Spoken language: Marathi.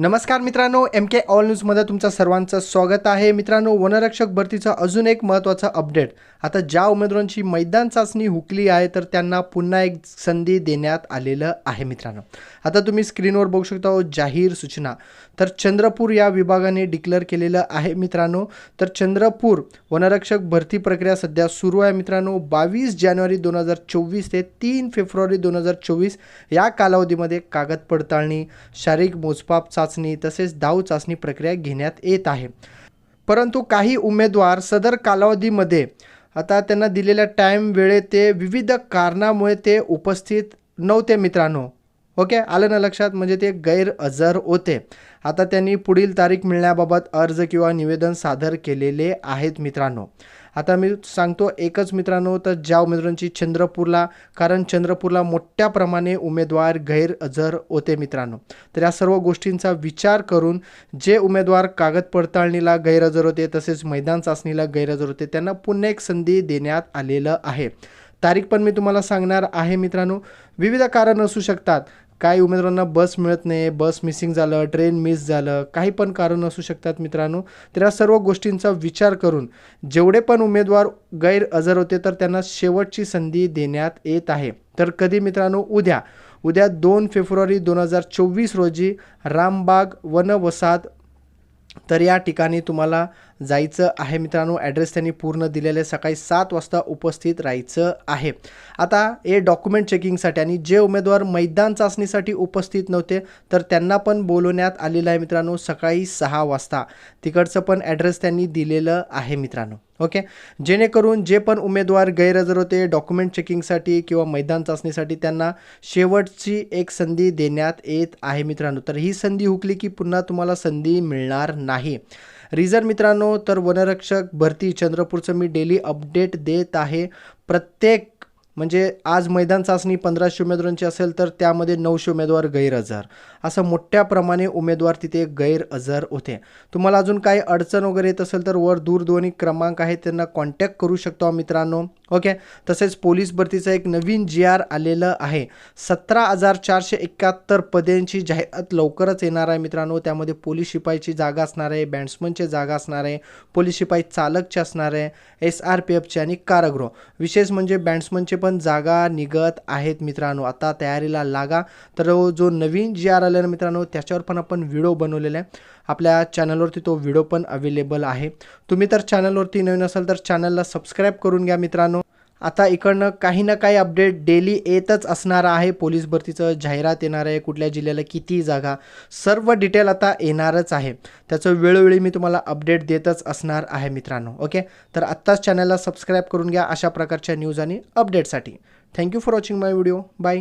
नमस्कार मित्रांनो एम के ऑल न्यूजमध्ये तुमचं सर्वांचं स्वागत आहे. मित्रांनो वनरक्षक भरतीचा अजून एक महत्त्वाचा अपडेट आता ज्या उमेदवारांची मैदान चाचणी हुकली आहे तर त्यांना पुन्हा एक संधी देण्यात आलेलं आहे मित्रांनो. आता तुम्ही स्क्रीनवर बघू शकता हो, जाहीर सूचना. तर चंद्रपूर या विभागाने डिक्लेअर केलेलं आहे मित्रांनो. तर चंद्रपूर वनरक्षक भरती प्रक्रिया सध्या सुरू आहे मित्रांनो. बावीस जानेवारी दोन हजार चोवीस ते तीन फेब्रुवारी दोन हजार चोवीस या कालावधीमध्ये कागद पडताळणी शारीरिक मोजपाप चाचणी चाचणी तसेच धाव चाचणी प्रक्रिया घेण्यात येत आहे. परंतु काही उमेदवार सदर कालावधीमध्ये आता त्यांना दिलेल्या टाईम वेळेत ते विविध कारणामुळे ते उपस्थित नव्हते मित्रांनो. ओके? आलं ना लक्षात? म्हणजे ते गैरहजर होते. आता त्यांनी पुढील तारीख मिळण्याबाबत अर्ज किंवा निवेदन सादर केलेले आहेत मित्रांनो. आता मी सांगतो एकच मित्रांनो तर ज्या उमेदवारांची चंद्रपूरला कारण चंद्रपूरला मोठ्या प्रमाणे उमेदवार गैरहजर होते मित्रांनो. तर या सर्व गोष्टींचा विचार करून जे उमेदवार कागद पडताळणीला गैरहजर होते तसेच मैदान चाचणीला गैरहजर होते त्यांना पुन्हा एक संधी देण्यात आलेलं आहे. तारीख पण मी तुम्हाला सांगणार आहे मित्रांनो. विविध कारण असू शकतात. काही उमेदवारांना बस मिळत नाही बस मिसिंग झालं ट्रेन मिस झालं काही पण कारण असू शकतात मित्रांनो. तर या सर्व गोष्टींचा विचार करून जेवढे पण उमेदवार गैरहजर होते तर त्यांना शेवटची संधी देण्यात येत आहे. तर कधी मित्रांनो? उद्या. उद्या दोन फेब्रुवारी दोन हजार चोवीस रोजी रामबाग वनवसात तर या ठिकाणी तुम्हाला जायचं आहे. मित्रांनो ॲड्रेस त्यांनी पूर्ण दिलेले सकाळी सात वाजता उपस्थित राहायचं आहे. आता हे डॉक्युमेंट चेकिंगसाठी आणि जे उमेदवार मैदान चाचणीसाठी उपस्थित नव्हते तर त्यांना पण बोलवण्यात आलेलं आहे मित्रांनो सकाळी सहा वाजता. तिकडचं पण ॲड्रेस त्यांनी दिलेलं आहे मित्रांनो. ओके? जेणेकरून जे पण उमेदवार गैरहजर होते डॉक्युमेंट चेकिंगसाठी किंवा मैदान चाचणीसाठी त्यांना शेवटची एक संधी देण्यात येत आहे मित्रांनो. तर ही संधी हुकली की पुन्हा तुम्हाला संधी मिळणार नाही. रिझन मित्रांनो तर वनरक्षक भरती चंद्रपूरचं मी डेली अपडेट देत आहे. प्रत्येक म्हणजे आज मैदान चाचणी पंधराशे उमेदवारांची असेल तर त्यामध्ये नऊशे उमेदवार गैरहजर. असं मोठ्या प्रमाणे उमेदवार तिथे गैरहजर होते. तुम्हाला अजून काही अडचण वगैरे येत असेल तर वर दूरध्वनी क्रमांक आहे त्यांना कॉन्टॅक्ट करू शकतो मित्रांनो. ओके? तसेच पोलीस भरतीचं एक नवीन जी आर आलेलं आहे. सतरा हजार चारशे एकाहत्तर पदेंची जाहिरात लवकरच येणार आहे मित्रांनो. त्यामध्ये पोलीस शिपाईची जागा असणार आहे बॅट्समनची जागा असणार आहे पोलीस शिपाई चालकचे असणार आहे एस आर पी एफचे आणि कारागृह. विशेष म्हणजे बॅट्समनचे पण जागा निघत आहेत मित्रांनो. आता तयारीला लागा. तर जो नवीन जी आर आलेला मित्रांनो त्याच्यावर पण आपण व्हिडिओ बनवलेला आहे. आपल्या चॅनलवरती तो व्हिडिओ पण अवेलेबल आहे. तुम्ही तर चॅनलवरती नवीन असाल तर चॅनलला सबस्क्राईब करून घ्या मित्रांनो. आता इकडनं काही ना काही अपडेट डेली येतच असणार आहे. पोलीस भरतीचं जाहिरात येणार आहे. कुठल्या जिल्ह्याला किती जागा सर्व डिटेल आता येणारच आहे. त्याचं वेळोवेळी मी तुम्हाला अपडेट देतच असणार आहे मित्रांनो ओके? तर आत्ताच चॅनलला सबस्क्राईब करून घ्या अशा प्रकारच्या न्यूज आणि अपडेटसाठी thank you for watching my video bye